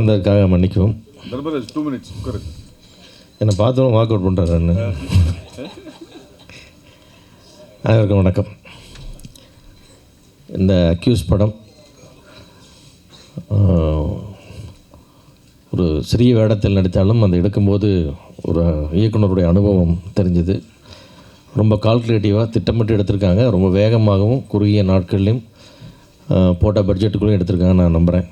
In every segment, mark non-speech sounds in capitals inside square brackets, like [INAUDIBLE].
வந்ததுக்காக மன்னிக்கவும். Dharmaraj two minutes உட்காரு. என்னை பார்த்தவங்க வாக் அவுட் பண்ணுறாருன்னு அனைவருக்கும் வணக்கம். இந்த அக்யூஸ் படம் ஒரு சிறிய வேடத்தில் நடித்தாலும் அந்த எடுக்கும்போது ஒரு இயக்குனருடைய அனுபவம் தெரிஞ்சுது. ரொம்ப கால்குலேட்டிவாக திட்டமிட்டு எடுத்திருக்காங்க. ரொம்ப வேகமாகவும் குறுகிய நாட்கள்லையும் போட்ட பட்ஜெட்டுக்குள்ளேயும் எடுத்திருக்காங்க நான் நம்புகிறேன்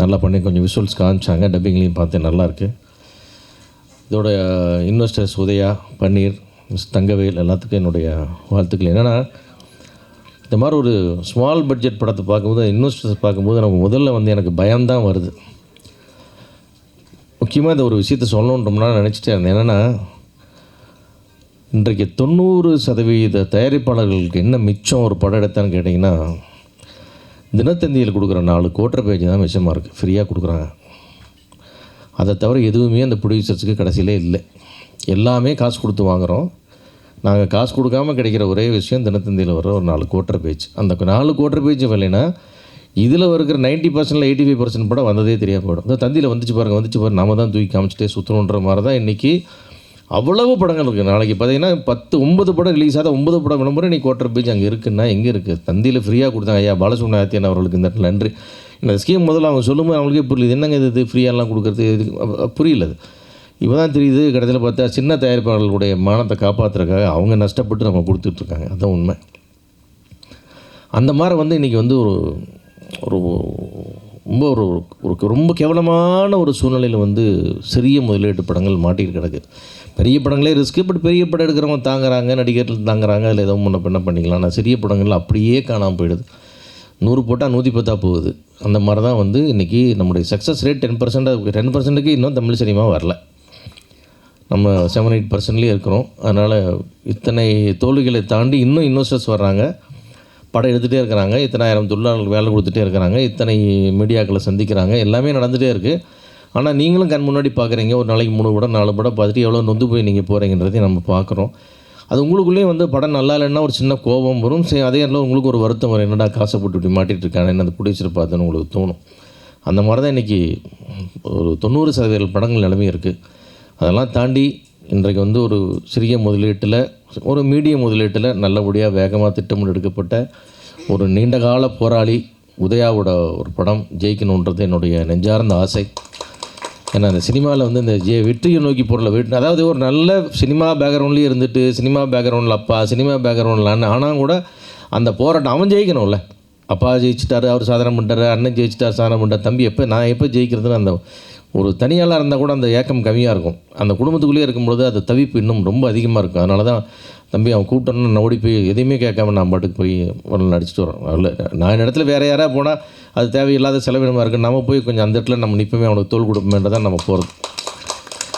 நல்லா பண்ணி கொஞ்சம் விஷுவல்ஸ் காமிச்சாங்க. டப்பிங்லேயும் பார்த்தேன் நல்லாயிருக்கு இதோட இன்வெஸ்டர்ஸ் உதயா பன்னீர் மிஸ் தங்கவேல் எல்லாத்துக்கும் என்னுடைய வாழ்த்துக்கள். என்னென்னா இந்த மாதிரி ஒரு ஸ்மால் பட்ஜெட் படத்தை பார்க்கும்போது இன்வெஸ்டர்ஸ் பார்க்கும்போது நமக்கு முதல்ல வந்து எனக்கு பயம்தான் வருது. முக்கியமாக இந்த ஒரு விஷயத்த சொல்லணுன்றோம்னா நினச்சிட்டே இருந்தேன். என்னென்னா இன்றைக்கு தொண்ணூறு சதவீத தயாரிப்பாளர்களுக்கு என்ன மிச்சம் ஒரு படம் எடுத்தான்னு கேட்டிங்கன்னா தினத்தந்தியில் கொடுக்குற நாலு கோட்டர் பேஜ் தான் மிச்சமாக இருக்குது ஃப்ரீயாக கொடுக்குறாங்க. அதை தவிர எதுவுமே அந்த ப்ரொடியூசர்ஸுக்கு கடைசியிலே இல்லை. எல்லாமே காசு கொடுத்து வாங்குகிறோம் நாங்கள் காசு கொடுக்காம கிடைக்கிற ஒரே விஷயம் தினத்தந்தியில் வர ஒரு நாலு கோட்டர் பேஜ் அந்த நாலு கோட்டர் பேஜ் விலைனா இதில் இருக்கிற நைன்ட்டி பர்சன்டில் எயிட்டி ஃபைவ் பர்சன்ட் படம் வந்ததே தெரியாது போயிடும். இந்த தந்தியில் வந்துச்சு பாருங்கள் வந்துச்சு பாருங்க. நம்ம தான் தூக்கி காமிச்சிட்டே சுற்றணுன்ற மாதிரி தான் இன்றைக்கி அவ்வளவு படங்கள் இருக்குது நாளைக்கு பார்த்தீங்கன்னா பத்து ஒன்பது படம் ரிலீஸ் ஆகாத. ஒன்பது படம் விளம்பரம். இன்னைக்கு கோட்டர் பீச் அங்கே இருக்குன்னா எங்கே இருக்குது தந்தியில் ஃப்ரீயாக கொடுத்தாங்க. ஐயா பாலசுப்ரமணியத்தியன் அவர்களுக்கு இந்த நன்றி. இந்த ஸ்கீம் முதல்ல அவங்க சொல்லும்போது அவங்களுக்கே புரியல என்னங்க இது? ஃப்ரீயாலாம் கொடுக்குறது? இது புரியல அது. இப்போ தான் தெரியுது. கடைசியில் பார்த்தா சின்ன தயாரிப்பாளர்களுடைய மானத்தை காப்பாற்றுறக்காக அவங்க நஷ்டப்பட்டு நம்ம கொடுத்துட்ருக்காங்க. அதுதான் உண்மை. அந்த மாதிரி வந்து இன்றைக்கி வந்து ஒரு ஒரு ரொம்ப ஒரு ஒரு ரொம்ப கேவலமான ஒரு சூழ்நிலையில் வந்து சிறிய முதலீட்டு படங்கள் மாட்டிகிட்டு கிடக்குது பெரிய படங்களே ரிஸ்க்கு பட் பெரிய படம் எடுக்கிறவங்க தாங்குறாங்க நடிகர்கள் தாங்குறாங்க அதில் ஏதோ முன்ன பின்ன பண்ணிக்கலாம். ஆனால் சிறிய படங்கள் அப்படியே காணாமல் போயிடுது. நூறு போட்டால் நூற்றி பத்தா போகுது. அந்த மாதிரி தான் வந்து இன்றைக்கி நம்முடைய சக்ஸஸ் ரேட் டென் பர்சன்டாக டென் பர்சன்ட்டுக்கு இன்னும் தமிழ் சினிமா வரல. நம்ம செவன் எயிட் பர்சன்ட்லேயே இருக்கிறோம். அதனால் இத்தனை தோல்விகளை தாண்டி இன்னும் இன்வெஸ்டர்ஸ் வர்றாங்க. படம் எடுத்துகிட்டே இருக்கிறாங்க. இத்தனாயிரம் தொழிலாளர்கள் வேலை கொடுத்துட்டே இருக்கிறாங்க. இத்தனை மீடியாக்களை சந்திக்கிறாங்க. எல்லாமே நடந்துகிட்டே இருக்குது ஆனால் நீங்களும் கண் முன்னாடி பார்க்குறீங்க ஒரு நாளைக்கு மூணு படம் நாலு படம் பார்த்துட்டு எவ்வளோ நொந்து போய் நீங்கள் போகிறீங்கன்றதையும் நம்ம பார்க்குறோம் அது உங்களுக்குள்ளேயே வந்து படம் நல்லா இல்லைன்னா ஒரு சின்ன கோபம் வரும். சரி அதே நேரத்தில் உங்களுக்கு ஒரு வருத்தம் வரும். என்னடா காசை போட்டு இப்படி மாட்டிட்டு என்ன அந்த பிடிச்சிருப்பாதுன்னு உங்களுக்கு தோணும். அந்த மாதிரி தான் இன்றைக்கி ஒரு தொண்ணூறு சதவீத படங்கள் நிலைமை இருக்குது அதெல்லாம் தாண்டி இன்றைக்கு வந்து ஒரு சிறிய முதலீட்டில் ஒரு மீடிய முதலீட்டில் நல்லபடியாக வேகமாக திட்டமிட்டு எடுக்கப்பட்ட ஒரு நீண்டகால போராளி உதயாவோட ஒரு படம் ஜெயிக்கணுன்றது என்னுடைய நெஞ்சார்ந்த ஆசை. ஏன்னா அந்த சினிமாவில் வந்து இந்த ஜே வெற்றியை நோக்கி பொருளை வெற்றி அதாவது ஒரு நல்ல சினிமா பேக்ரவுண்ட்லேயே இருந்துட்டு சினிமா பேக்ரவுண்டில் அப்பா சினிமா பேக்ரவுண்டில் அண்ணன். ஆனால் கூட அந்த போராட்டம் அவன் ஜெயிக்கணும்ல. அப்பா ஜெயிச்சிட்டாரு அவர் சாதனை பண்ணுறாரு அண்ணன் ஜெயிச்சிட்டார் சாதனை பண்ணுறாரு தம்பி எப்போ நான் எப்போ ஜெயிக்கிறதுன்னு அந்த ஒரு தனியாளாக இருந்தால் கூட அந்த ஏக்கம் கம்மியாக இருக்கும். அந்த குடும்பத்துக்குள்ளேயே இருக்கும்பொழுது அது தவிப்பு இன்னும் ரொம்ப அதிகமாக இருக்கும். அதனால தான் தம்பி அவன் கூப்பிட்டோன்னு நான் ஓடி போய் எதையுமே கேட்காம நான் பாட்டுக்கு போய் ஒரு நடிச்சிட்டு வரோம் அதில் நான் இடத்துல வேறு யாராக போனால் அது தேவையில்லாத செலவினமாக இருக்குது நம்ம போய் கொஞ்சம் அந்த இடத்துல நம்ம நிற்போமே அவனுக்கு தோல் கொடுப்போமேன்றதான் நம்ம போகிறது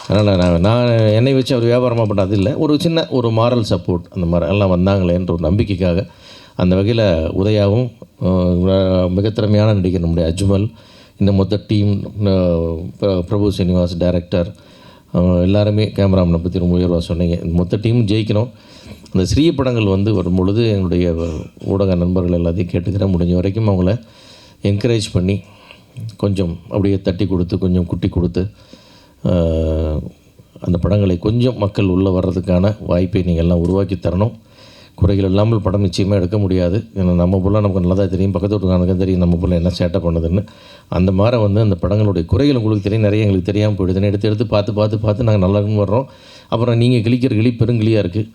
அதனால் நான் நான் என்னை வச்சு அவர் வியாபாரமாக பண்ணது இல்லை. ஒரு சின்ன ஒரு மாரல் சப்போர்ட் அந்த மாதிரி எல்லாம் வந்தாங்களேன்ற ஒரு நம்பிக்கைக்காக அந்த வகையில் உதயாவும் மிக திறமையான நடிகர் நம்முடைய அஜ்மல். இந்த மொத்த டீம் பிரபு சீனிவாஸ் டைரக்டர் எல்லாருமே கேமராமனை பற்றி ரொம்ப உயர்வாக சொன்னீங்க. இந்த மொத்த டீமும் ஜெயிக்கணும். அந்த சிறிய படங்கள் வந்து வரும் பொழுது என்னுடைய ஊடக நண்பர்கள் எல்லாத்தையும் கேட்டுக்கிறேன். முடிஞ்ச வரைக்கும் அவங்கள என்கரேஜ் பண்ணி கொஞ்சம் அப்படியே தட்டி கொடுத்து கொஞ்சம் குட்டி கொடுத்து அந்த படங்களை கொஞ்சம் மக்கள் உள்ளே வர்றதுக்கான வாய்ப்பை நீங்கள் எல்லாம் உருவாக்கி தரணும். குறைகள் இல்லாமல் படம் நிச்சயமாக எடுக்க முடியாது. ஏன்னா நம்ம பிள்ளை நமக்கு நல்லா தான் தெரியும் பக்கத்து வீட்டுக்காரனுக்கும் தெரியும் நம்ம புள்ள என்ன சேட்டை பண்ணுதுன்னு. அந்த மாதிரி வந்து அந்த படங்களுடைய குறைகள் உங்களுக்கு தெரியும் நிறைய எங்களுக்கு தெரியாமல் போயிடுதுன்னு எடுத்து எடுத்து பார்த்து பார்த்து பார்த்து நாங்கள் நல்லா வர்றோம். அப்புறம் நீங்கள் கிளிக்கிற கிளி பெருங்கிளியாக இருக்குது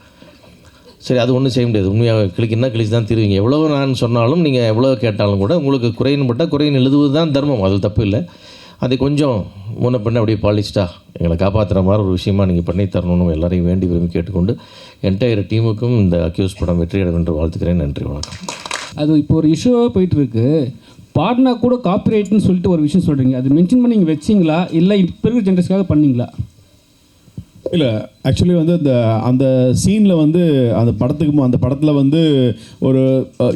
சரி அது ஒன்றும் செய்ய முடியாது. உண்மையாக கிளிக்குன்னா கிழிச்சு தான் தருவீங்க. எவ்வளோ நான் சொன்னாலும் நீங்கள் எவ்வளோ கேட்டாலும் கூட உங்களுக்கு குறைன்னு பட்டால் குறைன்னு எழுதுவது தான் தர்மம். அது தப்பு இல்லை. அதை கொஞ்சம் முன்ன பின்ன அப்படியே பாலிச்சிட்டா எங்களை காப்பாற்றுற மாதிரி ஒரு விஷயமா நீங்கள் பண்ணி தரணும்னு எல்லாரையும் வேண்டி விரும்பி கேட்டுக்கொண்டு என்டையர் டீமுக்கும் இந்த அக்யூஸ் படம் வெற்றியடையும் என்று வாழ்த்துக்கிறேன். நன்றி வணக்கம். அது இப்போ ஒரு இஷ்யூவாக போயிட்டு இருக்கு பாடினா கூட காப்பிரைட்னு சொல்லிட்டு ஒரு விஷயம் சொல்கிறீங்க அது மென்ஷன் பண்ணி நீங்கள் வச்சிங்களா? இல்லை இப்போ இருக்கிற ஜென்ரேஷனுக்காக பண்ணீங்களா? இல்லை ஆக்சுவலி வந்து இந்த அந்த சீனில் வந்து அந்த படத்துக்கு அந்த படத்தில் வந்து ஒரு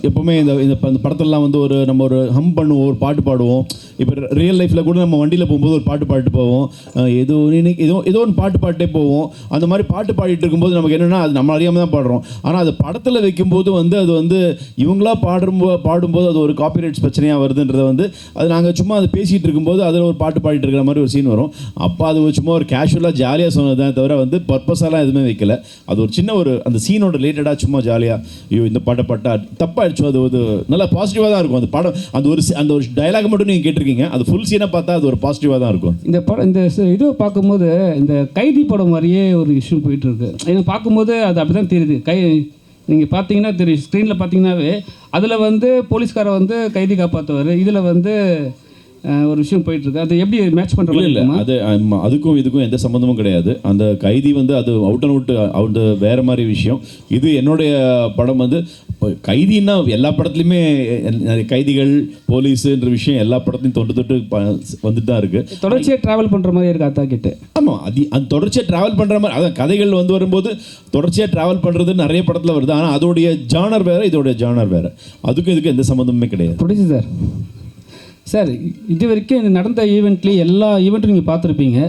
எப்போவுமே இந்த இந்த படத்திலலாம் படத்துலலாம் வந்து ஒரு நம்ம ஒரு ஹம் பண்ணுவோம் ஒரு பாட்டு பாடுவோம். இப்போ ரியல் லைஃப்பில் கூட நம்ம வண்டியில் போகும்போது ஒரு பாட்டு பாட்டு போவோம். அஹ், ஏதோ ஏதோ ஏதோ ஒன்று பாட்டு பாட்டே போவோம். அந்த மாதிரி பாட்டு பாடிட்டு இருக்கும்போது நமக்கு என்னென்னா அது நம்ம அறியாமல் தான் பாடுறோம். ஆனால் அது படத்தில் வைக்கும்போது வந்து அது வந்து இவங்களா பாடும்போது பாடும்போது அது ஒரு காப்பிரைட்ஸ் பிரச்சனையாக வருதுன்றதை வந்து அது நாங்கள் சும்மா அது பேசிகிட்டு இருக்கும்போது அதில் ஒரு பாட்டு பாடிட்டு இருக்கிற மாதிரி ஒரு சீன் வரும். அப்போ அது ஒரு சும்மா ஒரு கேஷுவலாக ஜாலியாக சொன்னதான் தவிர வந்து பர்பஸாலாம் எதுவுமே வைக்கல. அது ஒரு சின்ன ஒரு அந்த சீனோட ரிலேட்டடாக சும்மா ஜாலியாக ஐயோ இந்த பாட்டை பாட்டா தப்பாயிடுச்சு அது ஒரு நல்லா பாசிட்டிவாக தான் இருக்கும். அந்த படம் அந்த ஒரு அந்த ஒரு டயலாக் மட்டும் நீங்கள் கேட்டிருக்கீங்க. அது ஃபுல் சீனை பார்த்தா அது ஒரு பாசிட்டிவாக தான் இருக்கும். இந்த படம் இந்த இது பார்க்கும்போது இந்த கைதி படம் மாதிரியே ஒரு இஷ்யூ போயிட்டு இருக்கு எனக்கு பார்க்கும்போது அது அப்படி தான் தெரியுது. கை நீங்கள் பார்த்தீங்கன்னா தெரியும். ஸ்க்ரீனில் பார்த்தீங்கன்னாவே அதில் வந்து போலீஸ்காரை வந்து கைதி காப்பாற்றுவார் இதில் வந்து ஒரு விஷயம் போயிட்டு இருக்கு அது எப்படி மேட்ச் பண்ணுற இல்லை? அது அதுக்கும் இதுக்கும் எந்த சம்மந்தமும் கிடையாது. அந்த கைதி வந்து அது அவுட் அண்ட் அவுட் அவுட் வேற மாதிரி விஷயம். இது என்னுடைய படம் வந்து கைதின்னா எல்லா படத்துலையுமே கைதிகள் போலீஸுன்ற விஷயம் எல்லா படத்துலையும் தொட்டு தொட்டு வந்துட்டு தான் இருக்குது தொடர்ச்சியாக ட்ராவல் பண்ணுற மாதிரி இருக்கு அத்தா கிட்ட? ஆமாம் அது அது தொடர்ச்சியாக ட்ராவல் பண்ணுற மாதிரி அதான் கதைகள் வந்து வரும்போது தொடர்ச்சியாக ட்ராவல் பண்ணுறது நிறைய படத்தில் வருது. ஆனால் அதோடைய ஜானர் வேறு இதோடைய ஜானர் வேறு. அதுக்கும் இதுக்கும் எந்த சம்மந்தமுமே கிடையாது. சார் சார் இது வரைக்கும் இந்த நடந்த ஈவெண்ட்லேயும் எல்லா ஈவெண்ட்டும் நீங்கள் பார்த்துருப்பீங்க.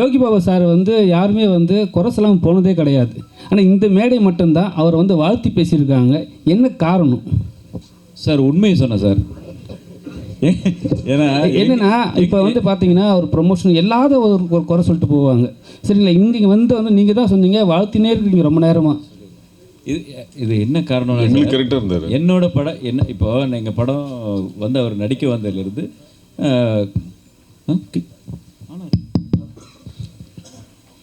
யோகி பாபா சார் வந்து யாருமே வந்து குறை சொல்லாமல் போனதே கிடையாது. ஆனால் இந்த மேடை மட்டும்தான் அவர் வந்து வாழ்த்தி பேசியிருக்காங்க. என்ன காரணம்? சார் உண்மையை சொன்னேன் சார். ஏன்னா என்னன்னா இப்போ வந்து பார்த்தீங்கன்னா ஒரு ப்ரொமோஷன் எல்லாத ஒரு ஒரு குறை சொல்லிட்டு போவாங்க. சரிங்களா? இங்கே வந்து வந்து நீங்கள் தான் சொன்னீங்க வாழ்த்தினே இருக்கீங்க ரொம்ப நேரமாக இது இது என்ன காரணம்னா எங்களுக்கு கரெக்டாக இருந்தார். என்னோட படம் என்ன இப்போ எங்கள் படம் வந்து அவர் நடிக்க வந்ததுலேருந்து.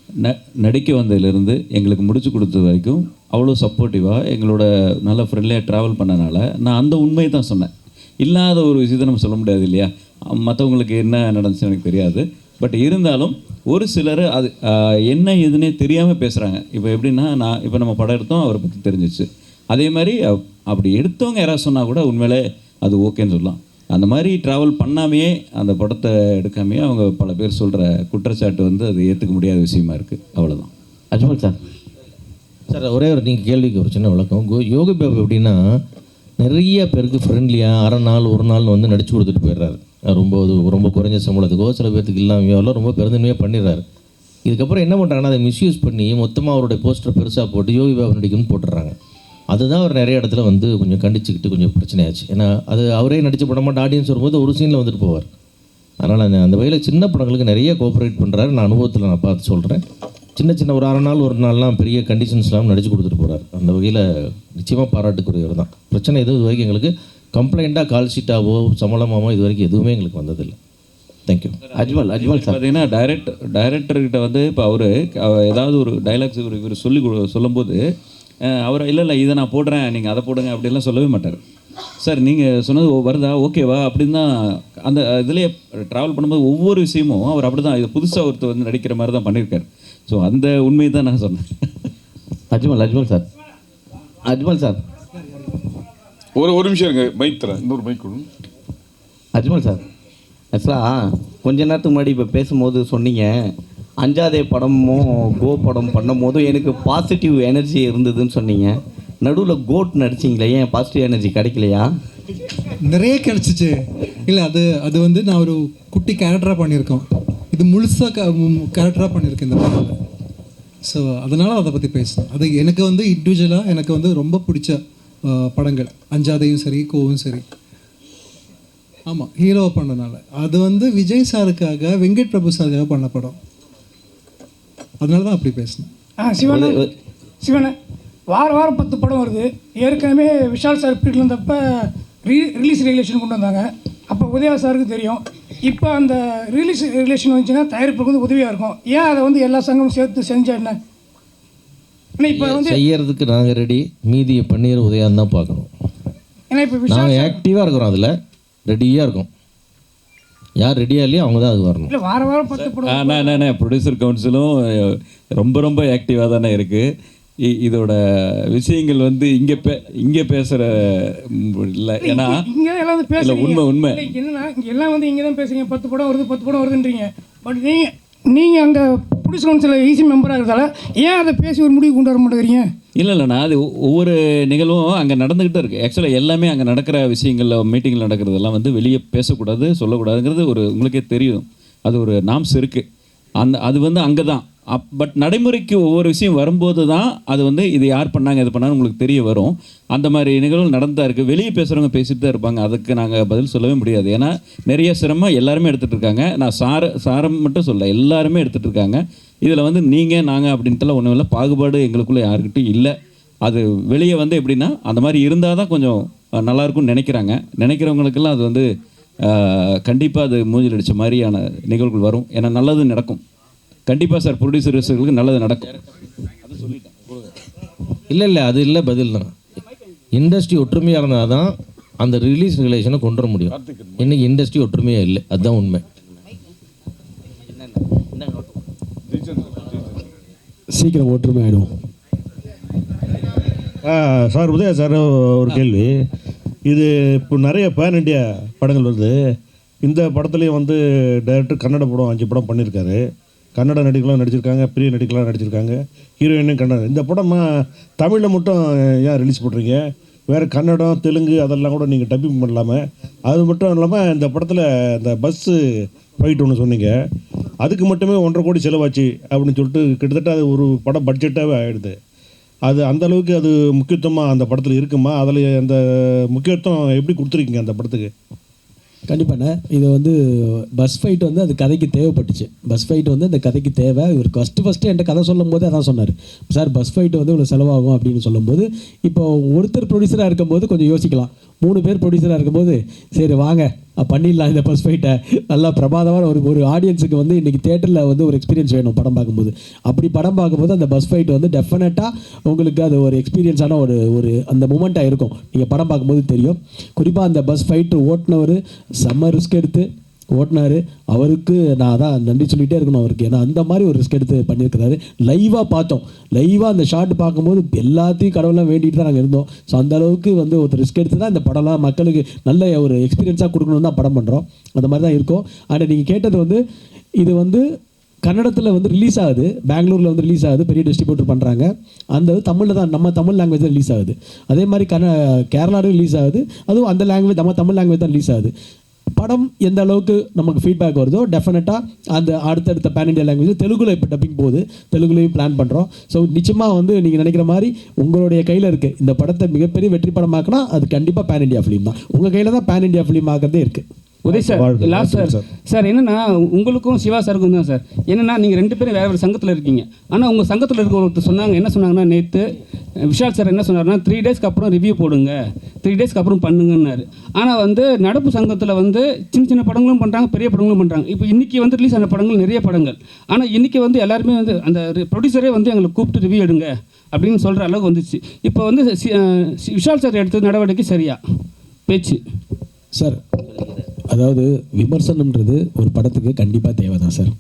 ந நடிக்க வந்ததுலேருந்து எங்களுக்கு முடிச்சு கொடுத்த வரைக்கும் அவ்வளோ சப்போர்ட்டிவாக எங்களோட நல்ல ஃப்ரெண்ட்லியாக ட்ராவல் பண்ணனால நான் அந்த உண்மையை தான் சொன்னேன். இல்லாத ஒரு விஷயத்தை நம்ம சொல்ல முடியாது இல்லையா? மற்றவங்களுக்கு என்ன நடந்துச்சு எனக்கு தெரியாது. பட் இருந்தாலும் ஒரு சிலர் அது என்ன ஏதுன்னே தெரியாமல் பேசுகிறாங்க இப்போ எப்படின்னா நான் இப்போ நம்ம படம் எடுத்தோம் அவரை பற்றி தெரிஞ்சிச்சு. அதே மாதிரி அப்- அப்படி எடுத்தவங்க யாராவது சொன்னால் கூட உண்மையிலே அது ஓகேன்னு சொல்லலாம். அந்த மாதிரி ட்ராவல் பண்ணாமையே அந்த படத்தை எடுக்காமையே அவங்க பல பேர் சொல்கிற குற்றச்சாட்டு வந்து அது ஏற்றுக்க முடியாத விஷயமா இருக்குது அவ்வளோதான் அஜ்மல் சார். சார் ஒரே ஒரு நீங்கள் கேள்விக்கு ஒரு சின்ன விளக்கம். கோ- யோகி பாபு எப்படின்னா நிறைய பேருக்கு ஃப்ரெண்ட்லியாக அரை நாள் ஒரு நாள் வந்து நடிச்சு கொடுத்துட்டு போயிடுறாரு. ரொம்ப ரொம்ப குறைஞ்ச சம்பளத்துக்கோ சில பேர்த்துக்கு இல்லாமையோ எல்லாம் ரொம்ப பெருந்தன்மையாக பண்ணிடுறாரு. இதுக்கப்புறம் என்ன பண்ணுறாங்கன்னா அதை மிஸ்யூஸ் பண்ணி மொத்தமாக அவருடைய போஸ்டர் பெருசாக போட்டு யோகி பாபு நடிக்கும்னு போட்டுறாங்க அதுதான் அவர் நிறைய இடத்துல வந்து கொஞ்சம் கண்டிச்சுக்கிட்டு கொஞ்சம் பிரச்சனையாச்சு. ஏன்னா அது அவரே நடிச்ச படமாட்ட ஆடியன்ஸ் வரும்போது ஒரு சீனில் வந்துட்டு போவார். அதனால் அந்த அந்த வகையில் சின்ன படங்களுக்கு நிறைய கோஆப்ரேட் பண்ணுறாரு நான் அனுபவத்தில் நான் பார்த்து சொல்கிறேன் சின்ன சின்ன ஒரு அரை நாள் ஒரு நாள்லாம் பெரிய கண்டிஷன்ஸ்லாம் நடிச்சு கொடுத்துட்டு போகிறார் அந்த வகையில் நிச்சயமாக பாராட்டுக்குரியவர் தான். பிரச்சனை எதுவும் இது வரைக்கும் எங்களுக்கு கம்ப்ளைண்ட்டாக கால் ஷீட்டாவோ சம்பளமாவோ இது வரைக்கும் எதுவுமே எங்களுக்கு வந்ததில்லை. Thank you Ajmal Ajmal sir. பார்த்தீங்கன்னா டைரக்ட் டைரக்டர்கிட்ட வந்து இப்போ அவர் ஏதாவது ஒரு டைலாக்ஸ் இவர் இவர் சொல்லி கொடு- சொல்லும்போது அவர் இல்லை இல்லை இதை நான் போடுறேன் நீங்கள் அதை போடுங்க அப்படிலாம் சொல்லவே மாட்டார். சார் நீங்கள் சொன்னது வருதா? ஓகேவா அப்படின்னு தான் அந்த இதுலேயே ட்ராவல் பண்ணும்போது ஒவ்வொரு விஷயமும் அவர் அப்படி தான் இது புதுசாக ஒருத்தர் வந்து நடிக்கிற மாதிரி தான் பண்ணியிருக்காரு. ஸோ அந்த உண்மையை தான் நான் சொன்னேன். அஜ்மல் அஜ்மல் சார். அஜ்மல் சார். ஒரு ஒரு நிமிஷம் இருங்க. மைக் தரேன். இன்னொரு மைக் கொடுங்க. அஜ்மல் சார். ஆக்சுவலாக கொஞ்ச நேரத்துக்கு முன்னாடி இப்போ பேசும்போது சொன்னீங்க. அஞ்சாதே படமும் கோ படம் பண்ணும்போதும் எனக்கு பாசிட்டிவ் எனர்ஜி இருந்ததுன்னு சொன்னீங்க. நடுவில் கோட் நடிச்சிங்களே ஏன் பாசிட்டிவ் எனர்ஜி கிடைக்கலையா? நிறைய கிடச்சிச்சு. இல்லை அது அது வந்து நான் ஒரு குட்டி கேரக்டராக பண்ணியிருக்கோம். இது முழுசாக கேரக்டராக பண்ணியிருக்கேன் இந்த படத்தில். ஸோ அதனால் அதை பற்றி பேசுகிறேன் அது எனக்கு வந்து இண்டிவிஜுவலாக எனக்கு வந்து ரொம்ப பிடிச்ச படங்கள். அஞ்சாதையும் சரி கோவும் சரி. ஆமாம் ஹீரோவை பண்ணனால. அது வந்து விஜய் சாருக்காக வெங்கட் பிரபு சாருக்காக பண்ண படம். அதனால தான் அப்படி பேசினேன். ஆ சிவன சிவன வார வாரம் பத்து படம் வருது. ஏற்கனவே விஷால் சார் பீரியட்ல இருந்தப்ப ரீ ரிலீஸ் ரெகுலேஷன் கொண்டு வந்தாங்க. அப்போ உதயா சாருக்கு தெரியும். இப்போ அந்த ரிலீஸ் ரெகுலேஷன் வந்துச்சுன்னா தயாரிப்புக்கு வந்து உதவியாக இருக்கும். ஏன் அதை வந்து எல்லா சங்கமும் சேர்த்து செஞ்சா என்ன? ஏன்னா இப்போ வந்து செய்யறதுக்கு நாங்கள் ரெடி மீதியை பன்னீர் உதயான்னு தான் பார்க்கணும். ஏன்னா இப்போ நாங்கள் ஆக்டிவாக இருக்கிறோம் அதில். ரெடியாக இருக்கோம். யார் ரெடியாக இல்லையோ அவங்க தான் அது வரணும். இல்லை வார வாரம் பத்து நான் ப்ரொடியூசர் கவுன்சிலும் ரொம்ப ரொம்ப ஆக்டிவாக தானே இருக்குது இதோட விஷயங்கள் வந்து இங்கே பே இங்கே பேசுகிற இல்லை ஏன்னா இங்கே எல்லாம் வந்து பேசுறீங்க. உண்மை உண்மை. என்னன்னா இங்க எல்லாம் வந்து இங்கே தான் பேசுறீங்க. பத்து படம் வருது பத்து படம் வருதுன்றீங்க. பட் நீங்கள் நீங்கள் அங்கே ப்ரொடியூஸ் கவுன்சில் ஈஸி மெம்பராக இருக்கிறதால ஏன் அதை பேசி ஒரு முடிவு கொண்டு வர மாட்டேங்கிறீங்க? இல்லை இல்லைண்ணா அது ஒவ்வொரு நிகழ்வும் அங்கே நடந்துக்கிட்டே இருக்குது ஆக்சுவலாக எல்லாமே அங்கே நடக்கிற விஷயங்களில் மீட்டிங்கில் நடக்கிறதெல்லாம் வந்து வெளியே பேசக்கூடாது சொல்லக்கூடாதுங்கிறது ஒரு உங்களுக்கே தெரியும். அது ஒரு நாம்ஸ் இருக்குது அந்த அது வந்து அங்கே தான் அப் பட் நடைமுறைக்கு ஒவ்வொரு விஷயம் வரும்போது தான் அது வந்து இது யார் பண்ணாங்க இது பண்ணாங்க உங்களுக்கு தெரிய வரும். அந்த மாதிரி நிகழ்வுகள் நடந்தா இருக்குது வெளியே பேசுகிறவங்க பேசிட்டு தான் இருப்பாங்க. அதுக்கு நாங்கள் பதில் சொல்லவே முடியாது. ஏன்னா நிறைய சிரமம் எல்லாருமே எடுத்துகிட்டு இருக்காங்க. நான் சார சாரம் மட்டும் சொல்ல எல்லாருமே எடுத்துகிட்டு இருக்காங்க. இதில் வந்து நீங்கள் நாங்கள் அப்படின்ட்டுலாம் ஒன்றும் இல்லை. பாகுபாடு எங்களுக்குள்ளே யாருக்கிட்டையும் இல்லை. அது வெளியே வந்து எப்படின்னா அந்த மாதிரி இருந்தால் தான் கொஞ்சம் நல்லாயிருக்கும்னு நினைக்கிறாங்க. நினைக்கிறவங்களுக்கெல்லாம் அது வந்து கண்டிப்பாக அது மூஞ்சில் அடித்த மாதிரியான நிகழ்வுகள் வரும். ஏன்னா நல்லது நடக்கும். கண்டிப்பாக சார் ப்ரொடியூசர்ஸுகளுக்கு நல்லது நடக்கும். இல்லை இல்லை அது இல்லை பதில் தான் இண்டஸ்ட்ரி ஒற்றுமையாக இருந்தால் தான் அந்த ரிலீஸ் ரிலேஷனை கொண்டு வர முடியும். இன்னைக்கு இண்டஸ்ட்ரி ஒற்றுமையாக இல்லை அதுதான் உண்மை. சீக்கிரம் ஒற்றுமை ஆகிடும் சார் உதயா சார் ஒரு கேள்வி. இது இப்போ நிறைய பேன் இண்டியா படங்கள் வருது. இந்த படத்துலேயும் வந்து டைரக்டர் கன்னட படம் அஞ்சு படம் பண்ணியிருக்காரு கன்னட நடிகர்களும் நடிச்சிருக்காங்க பெரிய நடிகர்களும் நடிச்சிருக்காங்க ஹீரோயினும் கன்னடம் இந்த படமாக தமிழில் மட்டும் ஏன் ரிலீஸ் பண்ணுறீங்க வேறு கன்னடம் தெலுங்கு அதெல்லாம் கூட நீங்கள் டப்பிங் பண்ணலாமே. அது மட்டும் இல்லாமல் இந்த படத்தில் இந்த பஸ்ஸு ஃபைட் ஒன்று சொன்னீங்க. அதுக்கு மட்டுமே ஒன்றரை கோடி செலவாச்சு அப்படின்னு சொல்லிட்டு கிட்டத்தட்ட அது ஒரு படம் பட்ஜெட்டாகவே ஆகிடுது அது அந்த அளவுக்கு அது முக்கியத்துவமாக அந்த படத்தில் இருக்குமா? அதில் அந்த முக்கியத்துவம் எப்படி கொடுத்துருக்கீங்க அந்த படத்துக்கு? கண்டிப்பாண்ணே இது வந்து பஸ் ஃபைட் வந்து அது கதைக்கு தேவைப்பட்டுச்சு. பஸ் ஃபைட் வந்து அந்த கதைக்கு தேவை. இவர் ஃபஸ்ட்டு ஃபஸ்ட்டு என்கிட்ட கதை சொல்லும் போது அதான் சொன்னார். சார் பஸ் ஃபைட் வந்து இவ்வளோ செலவாகும் அப்படின்னு சொல்லும்போது இப்போ ஒருத்தர் ப்ரொடியூசராக இருக்கும்போது கொஞ்சம் யோசிக்கலாம். மூணு பேர் ப்ரொடியூசராக இருக்கும்போது சரி வாங்க பண்ணிடலாம் இந்த பஸ் ஃபைட்டை நல்லா பிரமாதமான ஒரு ஒரு ஆடியன்ஸுக்கு வந்து இன்றைக்கி தேட்டரில் வந்து ஒரு எக்ஸ்பீரியன்ஸ் வேணும் படம் பார்க்கும்போது. அப்படி படம் பார்க்கும்போது அந்த பஸ் ஃபைட் வந்து டெஃபினட்டாக உங்களுக்கு அது ஒரு எக்ஸ்பீரியன்ஸான ஒரு ஒரு அந்த மூமெண்ட்டாக இருக்கும். நீங்கள் படம் பார்க்கும்போது தெரியும். குறிப்பாக அந்த பஸ் ஃபைட்டு ஓட்டினவர் செம்ம ரிஸ்க் எடுத்து ஓட்டினாரு. அவருக்கு நான் அதான் நன்றி சொல்லிகிட்டே இருக்கணும் அவருக்கு. ஏன்னா அந்த மாதிரி ஒரு ரிஸ்க் எடுத்து பண்ணியிருக்கிறாரு. லைவாக பார்த்தோம். லைவாக அந்த ஷாட் பார்க்கும்போது எல்லாத்தையும் கடவுளாக வேண்டிட்டு தான் நாங்கள் இருந்தோம். ஸோ அந்த அளவுக்கு வந்து ஒரு ரிஸ்க் எடுத்து தான் இந்த படம்லாம் மக்களுக்கு நல்ல ஒரு எக்ஸ்பீரியன்ஸாக கொடுக்கணும்னு தான் படம் பண்ணுறோம் அந்த மாதிரி தான் இருக்கும். ஆனால் நீங்கள் கேட்டது வந்து இது வந்து கன்னடத்தில் வந்து ரிலீஸ் ஆகுது. பெங்களூரில் வந்து ரிலீஸ் ஆகுது. பெரிய டிஸ்ட்ரிபியூட்டர் பண்ணுறாங்க அந்த தமிழில் தான் நம்ம தமிழ் லாங்குவேஜ் தான் ரிலீஸ் ஆகுது. அதே மாதிரி கன கேரளாவிலும் ரிலீஸ் ஆகுது. அதுவும் அந்த லாங்குவேஜ் நம்ம தமிழ் லாங்குவேஜ் தான் ரிலீஸ் ஆகுது. படம் எந்த அளவுக்கு நமக்கு ஃபீட்பேக் வருதோ டெஃபினட்டாக அந்த அடுத்தடுத்த பேன் இண்டியா லாங்குவேஜ் தெலுங்குல இப்போ டப்பிங் போகுது. தெலுங்குலேயும் பிளான் பண்ணுறோம் ஸோ நிச்சயமாக வந்து நீங்கள் நினைக்கிற மாதிரி உங்களுடைய கையில் இருக்குது இந்த படத்தை மிகப்பெரிய வெற்றி படமாக்கினா அது கண்டிப்பாக பேன் இண்டியா ஃபிலிம் தான். உங்கள் கையில் தான் பேன் இண்டியா ஃபிலிம் ஆகிறதே இருக்குது Uday sir last sir. Sir. என்னன்னா உங்களுக்கும் சிவா சாருக்கும் தான் சார். என்னன்னா நீங்கள் ரெண்டு பேரும் வேற ஒரு சங்கத்தில் இருக்கீங்க. ஆனால் உங்கள் சங்கத்தில் இருக்க ஒருத்தர் சொன்னாங்க என்ன சொன்னாங்கன்னா நேற்று விஷால் சார் என்ன சொன்னார்னா த்ரீ டேஸ்க்கு அப்புறம் ரிவ்யூ போடுங்க. த்ரீ டேஸ்க்கு அப்புறம் பண்ணுங்கன்னாரு. ஆனால் வந்து நடப்பு சங்கத்தில் வந்து சின்ன சின்ன படங்களும் பண்ணுறாங்க பெரிய படங்களும் பண்ணுறாங்க இப்போ இன்றைக்கி வந்து ரிலீஸ் ஆன படங்கள் நிறைய படங்கள். ஆனால் இன்றைக்கி வந்து எல்லாருமே வந்து அந்த ப்ரொடியூசரே வந்து எங்களை கூப்பிட்டு ரிவ்யூ எடுங்க அப்படின்னு சொல்கிற அளவுக்கு வந்துச்சு. இப்போ வந்து விஷால் சார் எடுத்த நடவடிக்கை சரியா? பேச்சு. சார் அதாவது விமர்சனம்ன்றது ஒரு படத்துக்கு கண்டிப்பாக தேவை தான் சார்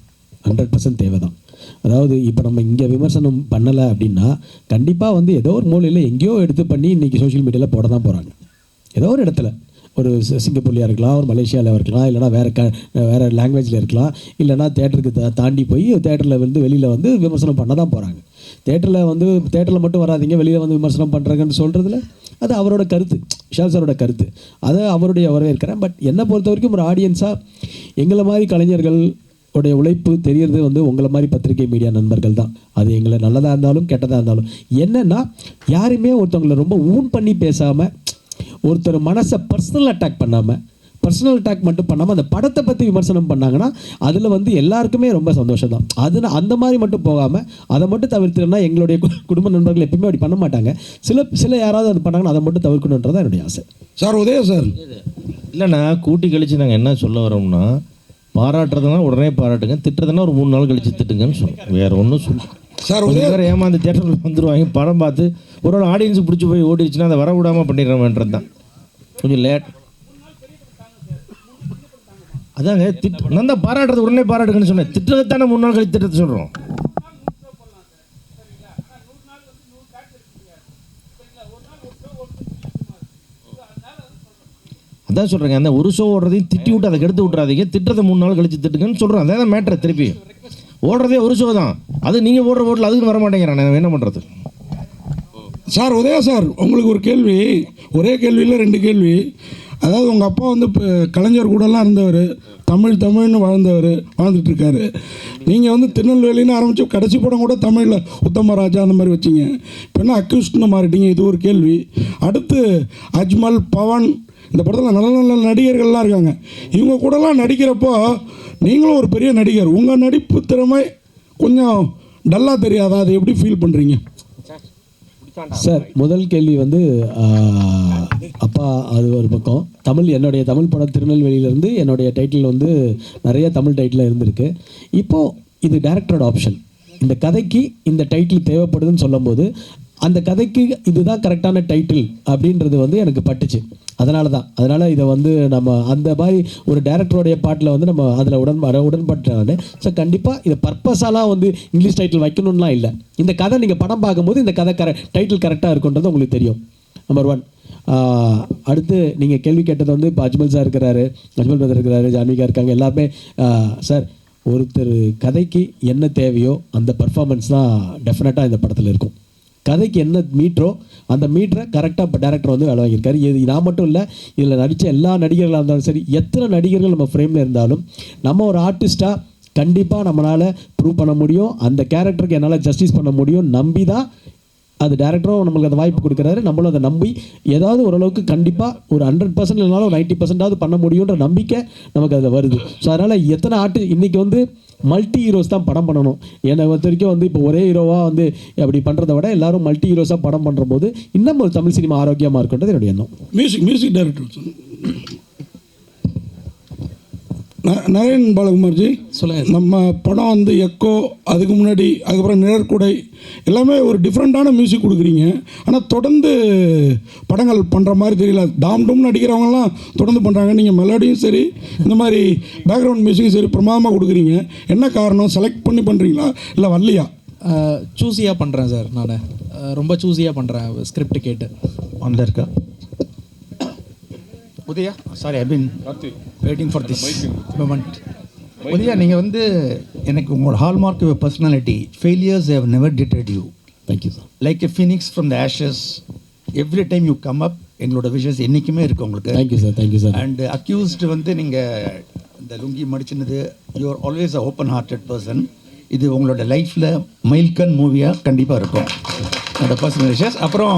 ஹண்ட்ரட் பர்சன்ட் தேவை தான் அதாவது இப்போ நம்ம இங்கே விமர்சனம் பண்ணலை அப்படின்னா கண்டிப்பாக வந்து ஏதோ ஒரு மூலையில் எங்கேயோ எடுத்து பண்ணி இன்றைக்கி சோஷியல் மீடியாவில் போட தான் போகிறாங்க ஏதோ ஒரு இடத்துல. ஒரு சிங்கப்பூர்லையாக இருக்கலாம் ஒரு மலேசியாவில் இருக்கலாம் இல்லைனா வேறு க வேறு லாங்குவேஜில் இருக்கலாம் இல்லைனா தேட்டருக்கு தா தாண்டி போய் தேட்டரில் வந்து வெளியில் வந்து விமர்சனம் பண்ண தான் போகிறாங்க தேட்டரில் வந்து தேட்டரில் மட்டும் வராதீங்க வெளியில் வந்து விமர்சனம் பண்ணுறாங்கன்னு சொல்கிறதுல அது அவரோட கருத்து விஷால் சாரோட கருத்து. அதை அவருடைய வரவேற்கிறேன். பட் என்னை பொறுத்த வரைக்கும் ஒரு ஆடியன்ஸாக எங்களை மாதிரி கலைஞர்கள் உடைய உழைப்பு தெரியறது வந்து உங்களை மாதிரி பத்திரிகை மீடியா நண்பர்கள் தான். அது எங்களை நல்லதாக இருந்தாலும் கெட்டதாக இருந்தாலும். என்னென்னா யாருமே ஒருத்தவங்களை ரொம்ப ஊன் பண்ணி பேசாமல் ஒருத்தர் மனசை பர்சனல் அட்டாக் பண்ணாமல் பர்சனல் அட்டாக் மட்டும் பண்ணாமல் அந்த படத்தை பற்றி விமர்சனம் பண்ணாங்கன்னா அதில் வந்து எல்லாருக்குமே ரொம்ப சந்தோஷம் தான் அது அந்த மாதிரி மட்டும் போகாமல் அதை மட்டும் தவிர்த்துனா எங்களுடைய கு- குடும்ப நண்பர்கள் எப்பயுமே அப்படி பண்ண மாட்டாங்க. சில சில யாராவது அது பண்ணாங்கன்னா அதை மட்டும் தவிர்க்கணுன்றது தான் என்னுடைய ஆசை. Sir Udaya sir. இல்லைண்ணா கூட்டி கழிச்சு நாங்கள் என்ன சொல்ல வரோம்னா பாராட்டுறதுனா உடனே பாராட்டுங்க திட்டுறதுனா ஒரு மூணு நாள் கழிச்சு திட்டுங்கன்னு சொல்லுவோம் வேற ஒன்றும் சொல்ல சார் கொஞ்சம் பேர் ஏமாந்து தேட்டரில் வந்துருவாங்க படம் பார்த்து ஒரு ஒரு ஆடியன்ஸுக்கு பிடிச்சி போய் ஓடிடுச்சுன்னா அதை வர விடாமல் பண்ணிடுறோம்ன்றது தான் கொஞ்சம் லேட் அதாங்க திட் நான் தான் பாராட்டுறது உடனே பாராட்டுங்கன்னு சொன்னேன். திட்டத்தை தானே மூணு நாள் கழித்து திட்டத்தை சொல்கிறோம் அதான் சொல்கிறேங்க அந்த ஒரு ஷோ ஓடுறதையும் திட்டி விட்டு அதை கெடுத்து விட்றாதீங்க திட்டத்தை மூணு நாள் கழிச்சு திட்டுங்கன்னு சொல்கிறேன் அதான் மேட்ரு திருப்பி. ஓடுறதே ஒரு ஷோ தான். அது நீங்கள் ஓடுற ஓட்டில் அதுக்கு வர மாட்டேங்கிறான் நான் என்ன பண்ணுறது சார் உதயா சார் உங்களுக்கு ஒரு கேள்வி. ஒரே கேள்வியில் ரெண்டு கேள்வி. அதாவது உங்கள் அப்பா வந்து இப்போ கலைஞர் கூடலாம் இருந்தவர் தமிழ் தமிழ்னு வாழ்ந்தவர் வாழ்ந்துட்டு இருக்காரு நீங்கள் வந்து திருநெல்வேலின்னு ஆரம்பித்து கடைசி படம் கூட தமிழில் உத்தமராஜா அந்த மாதிரி வச்சிங்க. இப்போ என்ன அக்யூஸ்ட்னு மாறிட்டீங்க? இது ஒரு கேள்வி. அடுத்து அஜ்மல் பவன் இந்த படத்தில் நல்ல நல்ல நடிகர்கள்லாம் இருக்காங்க. இவங்க கூடலாம் நடிக்கிறப்போ நீங்களும் ஒரு பெரிய நடிகர். உங்கள் நடிப்பு திறமை கொஞ்சம் டல்லாக தெரியாதா? அதை எப்படி ஃபீல் பண்ணுறீங்க சார் முதல் கேள்வி வந்து அப்பா அது ஒரு பக்கம். தமிழ் என்னுடைய தமிழ் படம் திருநெல்வேலியிலேருந்து என்னுடைய டைட்டில் வந்து நிறைய தமிழ் டைட்டில் இருந்திருக்கு. இப்போது இது டேரக்டரோட ஆப்ஷன் இந்த கதைக்கு இந்த டைட்டில் தேவைப்படுதுன்னு சொல்லும்போது அந்த கதைக்கு இதுதான் கரெக்டான டைட்டில் அப்படின்றது வந்து எனக்கு பட்டுச்சு. அதனால தான் அதனால் இதை வந்து நம்ம அந்த மாதிரி ஒரு டேரக்டருடைய பாட்டில் வந்து நம்ம அதில் உடன் வர ஸோ கண்டிப்பாக இதை பர்பஸாலாம் வந்து இங்கிலீஷ் டைட்டில் வைக்கணும்லாம் இல்லை. இந்த கதை நீங்கள் படம் பார்க்கும்போது இந்த கதை கரெக்ட் டைட்டில் கரெக்டாக இருக்குன்றது உங்களுக்கு தெரியும். நம்பர் ஒன் அடுத்து நீங்கள் கேள்வி கேட்டது வந்து இப்போ அஜ்மல் சார் இருக்கிறாரு அஜ்மல் பிரதர் இருக்கிறாரு ஜான்விகா இருக்காங்க எல்லாருமே சார் ஒருத்தர் கதைக்கு என்ன தேவையோ அந்த பர்ஃபார்மன்ஸ் தான் டெஃபினட்டாக இந்த படத்தில் இருக்கும். கதைக்கு என்ன மீட்டரோ அந்த மீட்டரை கரெக்டாக இப்போ டேரக்டர் வந்து வேலை வாங்கியிருக்காரு. இது நான் மட்டும் இல்லை இதில் நடித்த எல்லா நடிகர்களாக இருந்தாலும் சரி எத்தனை நடிகர்கள் நம்ம ஃப்ரேமில் இருந்தாலும் நம்ம ஒரு ஆர்டிஸ்ட்டாக கண்டிப்பாக நம்மளால் ப்ரூவ் பண்ண முடியும். அந்த கேரக்டருக்கு என்னால் ஜஸ்டிஸ் பண்ண முடியும். நம்பி தான் அது டேரக்டரும் நம்மளுக்கு அந்த வாய்ப்பு கொடுக்குறாரு. நம்மளும் அதை நம்பி ஏதாவது ஓரளவுக்கு கண்டிப்பாக ஒரு ஹண்ட்ரட் பர்சன்ட் இல்லைனாலும் ஒரு நைன்ட்டி பர்சன்டாவது பண்ண முடியுன்ற நம்பிக்கை நமக்கு அதில் வருது. ஸோ அதனால் எத்தனை ஆட்டு இன்றைக்கி வந்து மல்டி ஹீரோஸ் தான் படம் பண்ணணும். என்னை பொறுத்த வரைக்கும் வந்து இப்போ ஒரே ஹீரோவாக வந்து அப்படி பண்ணுறத விட எல்லாரும் மல்டி ஹீரோஸாக படம் பண்ணுற போது இன்னும் ஒரு தமிழ் சினிமா ஆரோக்கியமாக இருக்குன்றது என்னுடைய எண்ணம். Music music director Naren Balakumarji சொல்லுங்க. நம்ம படம் வந்து எக்கோ அதுக்கு முன்னாடி அதுக்கப்புறம் நிழற்குடை எல்லாமே ஒரு டிஃப்ரெண்ட்டான மியூசிக் கொடுக்குறீங்க. ஆனால் தொடர்ந்து படங்கள் பண்ணுற மாதிரி தெரியல. டாம் டூம் நடிக்கிறவங்கலாம் தொடர்ந்து பண்ணுறாங்க நீங்கள் மெலடியும் சரி இந்த மாதிரி பேக்ரவுண்ட் மியூசிக்கும் சரி பிரமாதமாக கொடுக்குறீங்க. என்ன காரணம்? செலக்ட் பண்ணி பண்ணுறீங்களா இல்லை வரலையா? சூஸியாக பண்ணுறேன் சார் நான். ரொம்ப சூஸியாக பண்ணுறேன் ஸ்கிரிப்ட் கேட்டு. ஆன்ல இருக்கா? Udaya? Sorry I been waiting for this moment Udaya நீங்கள் வந்து எனக்கு உங்களோட hallmark personality failures have never டிட்டட் you thank you sir like a phoenix from the ashes every time you come up எங்களோட விஷஸ் என்றைக்குமே இருக்கு உங்களுக்கு. Thank you sir thank you sir and accused வந்து நீங்கள் இந்த lungi மடிச்சினது you are always a open hearted person இது உங்களோட லைஃப்பில் மைல்கன் மூவியாக கண்டிப்பாக இருக்கும். என்னோட பர்சனல் விஷஸ் அப்புறம்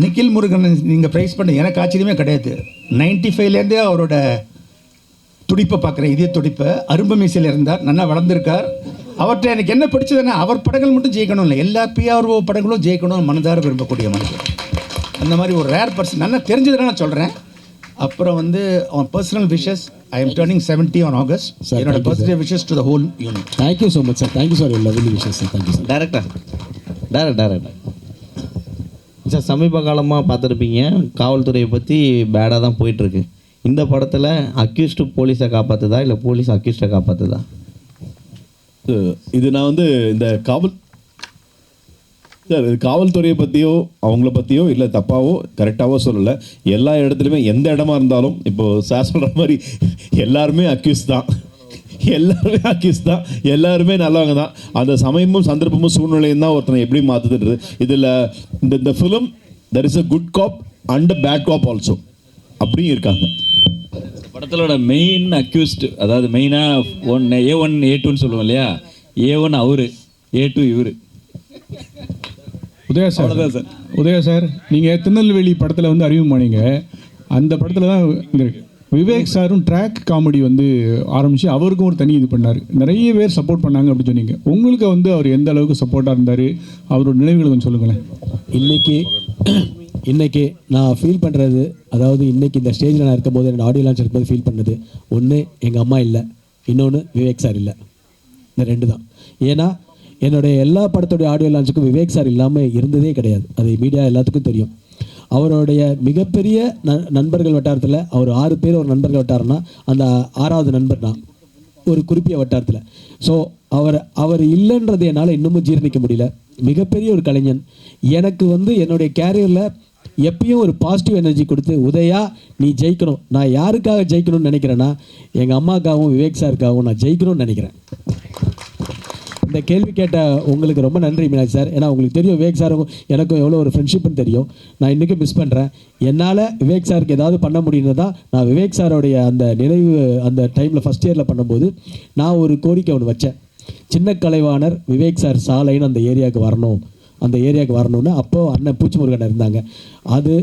நிக்கில் முருகன் நீங்கள் ப்ரைஸ் பண்ண எனக்கு ஆச்சரியமே கிடையாது. நைன்டி ஃபைவ்லேருந்தே அவரோட துடிப்பை பார்க்குறேன் இதே துடிப்பை. அரும்பு மீசையில் இருந்தார் நல்லா வளர்ந்துருக்கார். அவர்கிட்ட எனக்கு என்ன பிடிச்சதுன்னா அவர் படங்கள் மட்டும் ஜெயிக்கணும் இல்லை. எல்லா பிஆர்ஓ படங்களும் ஜெயிக்கணும் மனதார விரும்பக்கூடிய மனுஷன் அந்த மாதிரி ஒரு ரேர் பர்சன் நல்லா தெரிஞ்சதுனால நான் சொல்கிறேன் அப்புறம் வந்து அவன் personal wishes I am turning seventy on August என்னோட birthday wishes to the whole unit thank you so much sir thank you sir lovely விஷயம் சார் தேங்க்யூ சார் டேரக்டா டேரக்ட் டேரக்ட் சார் சமீப காலமாக பார்த்துருப்பீங்க. காவல்துறையை பற்றி பேடாக தான் போயிட்டுருக்கு. இந்த படத்தில் அக்யூஸ்டு போலீஸை காப்பாற்றுதா இல்லை போலீஸ் அக்யூஸ்டை காப்பாற்றுதா இது- நான் வந்து இந்த காவல் சார் இது காவல்துறையை பற்றியோ அவங்கள பற்றியோ இல்லை தப்பாவோ கரெக்டாகவோ சொல்லலை. எல்லா இடத்துலையுமே எந்த இடமா இருந்தாலும் இப்போது சார் சொல்கிற மாதிரி எல்லாருமே அக்யூஸ் தான். எல்லாருமே [LAUGHS] அக்யூஸ் தான். எல்லாருமே நல்லவங்க தான். அந்த சமயமும் சந்தர்ப்பமும் சூழ்நிலையும் தான் ஒருத்தனை எப்படி மாற்றுதுன்றது இதில் இந்த இந்த film there is a good cop and bad cop also அப்படியும் இருக்காங்க. படத்திலோட மெயின் அக்யூஸ்ட் அதாவது மெயினாக ஒன் ஏ ஒன் ஏ டூன்னு சொல்லுவோம் இல்லையா? ஏ ஒன் அவரு ஏ டூ இவரு. Udaya sir sir. Udaya sir நீங்கள் திருநெல்வேலி படத்தில் வந்து அறிமுகமானீங்க. அந்த படத்தில் தான் இங்கே இருக்கு. விவேக் சாரும் ட்ராக் காமெடி வந்து ஆரம்பித்து அவருக்கும் ஒரு தனி இது பண்ணார். நிறைய பேர் சப்போர்ட் பண்ணாங்க அப்படின்னு சொன்னீங்க. உங்களுக்கு வந்து அவர் எந்த அளவுக்கு சப்போர்ட்டாக இருந்தார்? அவரோட நினைவுகளை கொஞ்சம் சொல்லுங்களேன். இன்றைக்கி இன்றைக்கி நான் ஃபீல் பண்ணுறது அதாவது இன்றைக்கி இந்த ஸ்டேஜில் நான் இருக்கும்போது என்னோடய ஆடியோ லான்ச் இருக்கும்போது ஃபீல் பண்ணது ஒன்று எங்கள் அம்மா இல்லை. இன்னொன்று விவேக் சார் இல்லை. இந்த ரெண்டு தான். ஏன்னா என்னுடைய எல்லா படத்துடைய ஆடியோ லான்ச்சுக்கும் விவேக் சார் இல்லாமல் இருந்ததே கிடையாது. அது மீடியா எல்லாத்துக்கும் தெரியும். அவருடைய மிகப்பெரிய ந நண்பர்கள் வட்டாரத்தில் அவர் ஆறு பேர் ஒரு நண்பர்கள் வட்டாரம்னா அந்த ஆறாவது நண்பர் நான் ஒரு குறிப்பிய வட்டாரத்தில். ஸோ அவர் அவர் இல்லைன்றது என்னால் இன்னமும் ஜீரணிக்க முடியல. மிகப்பெரிய ஒரு கலைஞன். எனக்கு வந்து என்னுடைய கேரியரில் எப்பயும் ஒரு பாசிட்டிவ் எனர்ஜி கொடுத்து உதயா நீ ஜெயிக்கணும். நான் யாருக்காக ஜெயிக்கணும்னு நினைக்கிறேன்னா எங்கள் அம்மாக்காகவும் விவேக் சாருக்காகவும் நான் ஜெயிக்கணும்னு நினைக்கிறேன். இந்த கேள்வி கேட்ட உங்களுக்கு ரொம்ப நன்றி மீனாட்சி சார். ஏன்னா உங்களுக்கு தெரியும் விவேக் சாரும் எனக்கும் எவ்வளோ ஒரு ஃப்ரெண்ட்ஷிப்னு தெரியும். நான் இன்றைக்கும் மிஸ் பண்ணுறேன் என்னால் விவேக் சாருக்கு ஏதாவது பண்ண முடியும்னு தான் நான் விவேக் சாரோடைய அந்த நினைவு அந்த டைமில் ஃபஸ்ட் இயரில் பண்ணும்போது நான் ஒரு கோரிக்கை ஒன்று வச்சேன். சின்ன கலைவாணர் விவேக் சார் சாலைன்னு அந்த ஏரியாவுக்கு வரணும். அந்த ஏரியாவுக்கு வரணும்னு அப்போது அண்ணன் பூச்சி முருகன் இருந்தாங்க. அது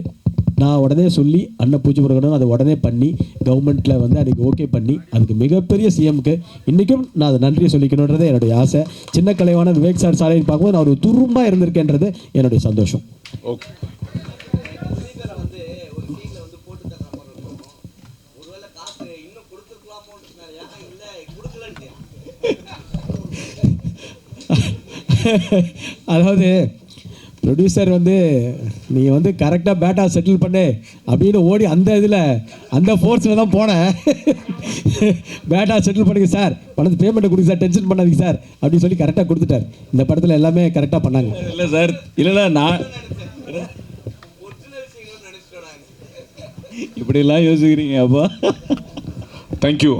நான் உடனே சொல்லி அண்ணன் பூச்சிமுருகனும் அதை உடனே பண்ணி கவர்மெண்ட்டில் வந்து அதுக்கு ஓகே பண்ணி அதுக்கு மிகப்பெரிய சிஎம்க்கு இன்றைக்கும் நான் அதை நன்றியை சொல்லிக்கணுன்றது என்னுடைய ஆசை. சின்ன கலைவான விவேக் சார் சாலைன்னு பார்க்கும்போது நான் ஒரு துரும்பாக இருந்திருக்கேன்றது என்னுடைய சந்தோஷம். ஓகே அதாவது ப்ரொடியூசர் வந்து நீங்கள் வந்து கரெக்டாக பேட்டா செட்டில் பண்ணு அப்படின்னு ஓடி அந்த இதில் அந்த ஃபோர்ஸில் தான் போனேன். பேட்டா செட்டில் பண்ணுங்க சார் பணத்து பேமெண்ட்டை கொடுங்க சார் டென்ஷன் பண்ணாதீங்க சார் அப்படின்னு சொல்லி கரெக்டாக கொடுத்துட்டார். இந்த படத்தில் எல்லாமே கரெக்டாக பண்ணாங்க. இல்லை சார். இல்லைல்ல நான் இப்படிலாம் யோசிக்கிறீங்க அப்பா. தேங்க்யூ